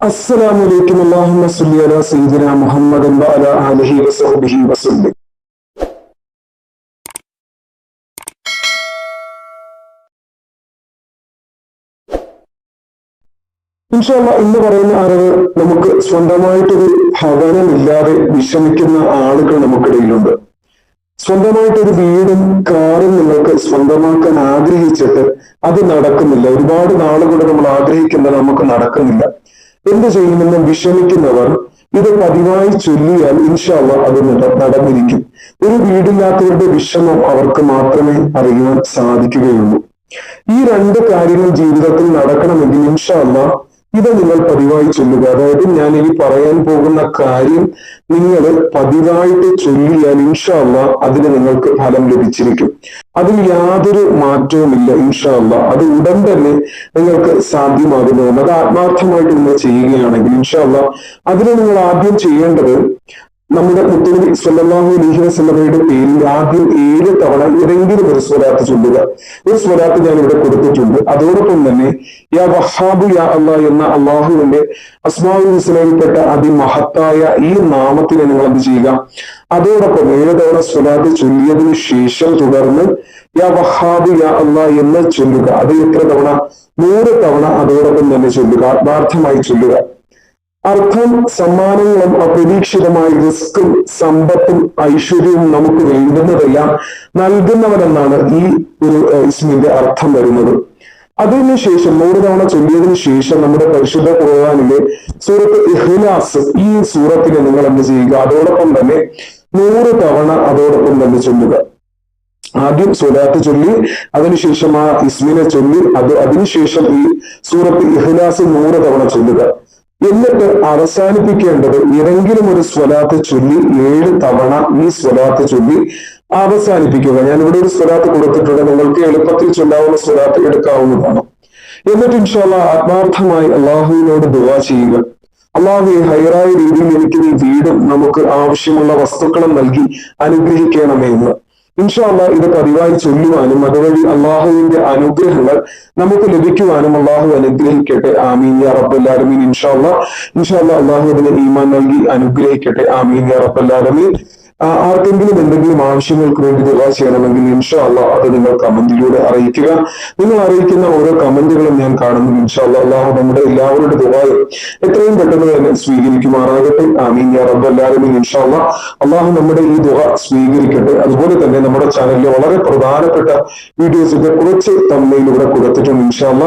السلام عليكم اللهم صل على سيدنا محمد وعلى آله وصحبه وسلم ഇൻഷാല്ല ഇന്ന് പറയുന്ന അറിവ് നമുക്ക് സ്വന്തമായിട്ടൊരു ഭവനമില്ലാതെ വിഷമിക്കുന്ന ആളുകൾ നമുക്കിടയിലുണ്ട് സ്വന്തമായിട്ടൊരു വീടും കാറും നിങ്ങൾക്ക് സ്വന്തമാക്കാൻ ആഗ്രഹിച്ചിട്ട് അത് നടക്കുന്നില്ല ഒരുപാട് നാളുകൊണ്ട് നമ്മൾ ആഗ്രഹിക്കുന്നത് നമുക്ക് നടക്കുന്നില്ല എന്ത് ചെയ്യുമെന്ന് വിഷമിക്കുന്നവർ ഇത് പതിവായി ചൊല്ലിയാൽ ഇൻഷാല്ല അത് നട- നടന്നിരിക്കും. ഒരു വീടില്ലാത്തവരുടെ വിഷമം അവർക്ക് മാത്രമേ അറിയാൻ സാധിക്കുകയുള്ളൂ. ഈ രണ്ട് കാര്യങ്ങൾ ജീവിതത്തിൽ നടക്കണമെങ്കിൽ ഇൻഷാല്ല ഇത് നിങ്ങൾ പതിവായി ചൊല്ലുക. അതായത് ഞാൻ ഇനി പറയാൻ പോകുന്ന കാര്യം നിങ്ങൾ പതിവായിട്ട് ചൊല്ലിയാൽ ഇൻഷാല്ല അതിന് നിങ്ങൾക്ക് ഫലം ലഭിച്ചിരിക്കും. അതിൽ യാതൊരു മാറ്റവുമില്ല ഇൻഷാല്ല അത് ഉടൻ തന്നെ നിങ്ങൾക്ക് സാധ്യമാകുന്നതാണ്. അത് ആത്മാർത്ഥമായിട്ട് നിങ്ങൾ ചെയ്യുകയാണെങ്കിൽ ഇൻഷാല്ല അതിന് നിങ്ങൾ ആദ്യം ചെയ്യേണ്ടത് നമ്മുടെ മുത്തനബി സല്ലല്ലാഹു അലൈഹി വസ്ലമയുടെ പേരിൽ ആദ്യം ഏഴ് തവണ ഏതെങ്കിലും ഒരു സ്വരാത്ത് ചൊല്ലുക. ഒരു സ്വരാത്ത് ഞാൻ ഇവിടെ കൊടുത്തിട്ടുണ്ട്. അതോടൊപ്പം തന്നെ യാ വഹാബു യാ അള്ളാ എന്ന അള്ളാഹുവിന്റെ അസ്മാഉൽ ഇസ്ലാമിൽപ്പെട്ട അതിമഹത്തായ ഈ നാമത്തിനെ നിങ്ങൾ എന്ത് ചെയ്യുക? അതോടൊപ്പം ഏഴ് തവണ സ്വരാത്ത് ചൊല്ലിയതിനു ശേഷം തുടർന്ന് യാ വഹാബു യാ അള്ളാ എന്ന് ചൊല്ലുക. അത് എത്ര തവണ? നൂറ് തവണ അതോടൊപ്പം തന്നെ ചൊല്ലുക. ആത്മാർത്ഥമായി ചൊല്ലുക. അർത്ഥം സമ്മാനങ്ങളും അപ്രതീക്ഷിതമായ റിസ്ക്കും സമ്പത്തും ഐശ്വര്യവും നമുക്ക് വേണ്ടുന്നതെല്ലാം നൽകുന്നവനെന്നാണ് ഈ ഒരു ഇസ്മിന്റെ അർത്ഥം വരുന്നത്. അതിനുശേഷം നൂറ് തവണ ചൊല്ലിയതിനു ശേഷം നമ്മുടെ പരിശുദ്ധ ഖുർആനിലെ സൂറത്ത് ഇഹ്ലാസ് ഈ സൂറത്തിനെ നിങ്ങൾ എന്ത് ചെയ്യുക? അതോടൊപ്പം തന്നെ നൂറ് തവണ അതോടൊപ്പം തന്നെ ചൊല്ലുക. ആദ്യം സ്വലാത്ത് ചൊല്ലി അതിനുശേഷം ആ ഇസ്മിനെ ചൊല്ലി അത് അതിനുശേഷം ഈ സൂറത്ത് ഇഹ്ലാസ് നൂറ് തവണ ചൊല്ലുക. എന്നിട്ട് അവസാനിപ്പിക്കേണ്ടത് ഏതെങ്കിലും ഒരു സ്വലാത്ത് ചൊല്ലി ഏഴ് തവണ ഈ സ്വലാത്ത് ചൊല്ലി അവസാനിപ്പിക്കുക. ഞാൻ ഇവിടെ ഒരു സ്വലാത്ത് കൊടുത്തിട്ടുണ്ട്. നിങ്ങൾക്ക് എളുപ്പത്തിൽ ചൊല്ലാവുന്ന സ്വലാത്ത് എടുക്കാവുന്നതാണ്. എന്നിട്ട് ഇൻഷാല്ല ആത്മാർത്ഥമായി അള്ളാഹുവിനോട് ദുവാ ചെയ്യുക. അള്ളാഹു ഹൈറായ രീതിയിൽ എനിക്ക് നീ വീടും നമുക്ക് ആവശ്യമുള്ള വസ്തുക്കളും നൽകി അനുഗ്രഹിക്കണമേ എന്ന്. ഇൻഷാല്ല ഇത് പതിവായി ചൊല്ലുവാനും അതുവഴി അള്ളാഹുവിന്റെ അനുഗ്രഹങ്ങൾ നമുക്ക് ലഭിക്കുവാനും അള്ളാഹു അനുഗ്രഹിക്കട്ടെ. ആമീൻ. യാ റബ്ബല്ലാലമീൻ. ഇൻഷാല്ല ഇൻഷാല്ല അള്ളാഹു അതിന് ഈമാൻ നൽകി അനുഗ്രഹിക്കട്ടെ. ആമീൻ. യാ റബ്ബല്ലാലമീൻ. ആർക്കെങ്കിലും എന്തെങ്കിലും ആവശ്യങ്ങൾക്ക് വേണ്ടി ദുവാ ചെയ്യണമെങ്കിൽ ഇൻഷാല്ല അത് നിങ്ങൾ കമന്റിലൂടെ അറിയിക്കുക. നിങ്ങൾ അറിയിക്കുന്ന ഓരോ കമന്റുകളും ഞാൻ കാണുന്നു ഇൻഷാല്ല അള്ളാഹു നമ്മുടെ എല്ലാവരുടെ ദുവായും എത്രയും പെട്ടെന്ന് തന്നെ സ്വീകരിക്കുമാറാകട്ടെ. ആമീൻ യാ എല്ലാവരും ഇൻഷാല്ല അള്ളാഹു നമ്മുടെ ഈ ദുവ സ്വീകരിക്കട്ടെ. അതുപോലെ തന്നെ നമ്മുടെ ചാനലിലെ വളരെ പ്രധാനപ്പെട്ട വീഡിയോസിന്റെ കുറച്ച് തമ്മയിലൂടെ കൊടുത്തിട്ടുണ്ട് ഇൻഷാല്ല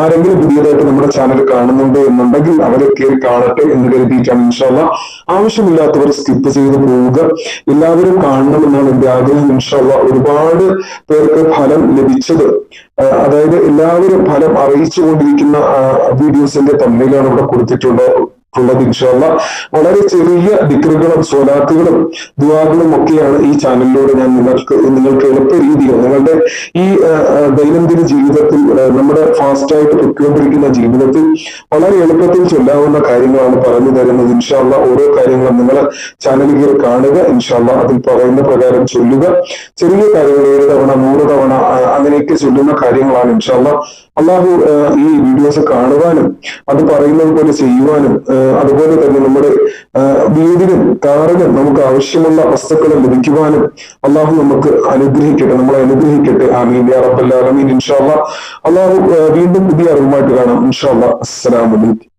ആരെങ്കിലും പുതിയതായിട്ട് നമ്മുടെ ചാനൽ കാണുന്നുണ്ട് എന്നുണ്ടെങ്കിൽ അവരെ കയറി കാണട്ടെ എന്ന് കരുതിയിട്ടാണ് ഇൻഷാല്ല ആവശ്യമില്ലാത്തവർ സ്കിപ്പ് ചെയ്ത് പോവുക. എല്ലാവരും കാണണമെന്നാണ് എന്റെ ആഗ്രഹം. ഇൻഷാല്ല ഒരുപാട് പേർക്ക് ഫലം ലഭിച്ചത്. അതായത് എല്ലാവരും ഫലം അറിയിച്ചു കൊണ്ടിരിക്കുന്ന വീഡിയോസിന്റെ തമ്മിലാണ് ഇവിടെ കൊടുത്തിട്ടുണ്ട് ഉള്ളത് ഇൻഷാല്ല വളരെ ചെറിയ ദിക്റുകളും സ്വലാത്തുകളും ദുവാകളും ഒക്കെയാണ് ഈ ചാനലിലൂടെ ഞാൻ നിങ്ങൾക്ക് നിങ്ങൾക്ക് എളുപ്പ രീതിയിൽ നിങ്ങളുടെ ഈ ദൈനംദിന ജീവിതത്തിൽ നമ്മുടെ ഫാസ്റ്റ് ആയിട്ട് പൊയ്ക്കൊണ്ടിരിക്കുന്ന ജീവിതത്തിൽ വളരെ എളുപ്പത്തിൽ ചൊല്ലാവുന്ന കാര്യങ്ങളാണ് പറഞ്ഞു തരുന്നത്. ഇൻഷാല്ല ഓരോ കാര്യങ്ങളും നിങ്ങൾ ചാനലിൽ കയറി കാണുക. ഇൻഷാല്ല അതിൽ പറയുന്ന പ്രകാരം ചൊല്ലുക. ചെറിയ കാര്യങ്ങൾ ഏഴ് തവണ നൂറ് തവണ അങ്ങനെയൊക്കെ ചൊല്ലുന്ന കാര്യങ്ങളാണ് ഇൻഷാല്ല അള്ളാഹു ഈ വീഡിയോസ് കാണുവാനും അത് പറയുന്നത് പോലെ ചെയ്യുവാനും അതുപോലെ തന്നെ നമ്മുടെ വീടിനും കാറിനും നമുക്ക് ആവശ്യമുള്ള വസ്തുക്കൾ ലഭിക്കുവാനും അള്ളാഹു നമുക്ക് അനുഗ്രഹിക്കട്ടെ നമ്മളെ അനുഗ്രഹിക്കട്ടെ. ആമീൻ. യാ റബ്ബൽ ഇൻഷാ ഇൻഷാല്ല അള്ളാഹു ആ, വീണ്ടും പുതിയ അറിവുമായിട്ട് കാണാം. ഇൻഷാല്ല അസ്സലാമു അലൈക്കും.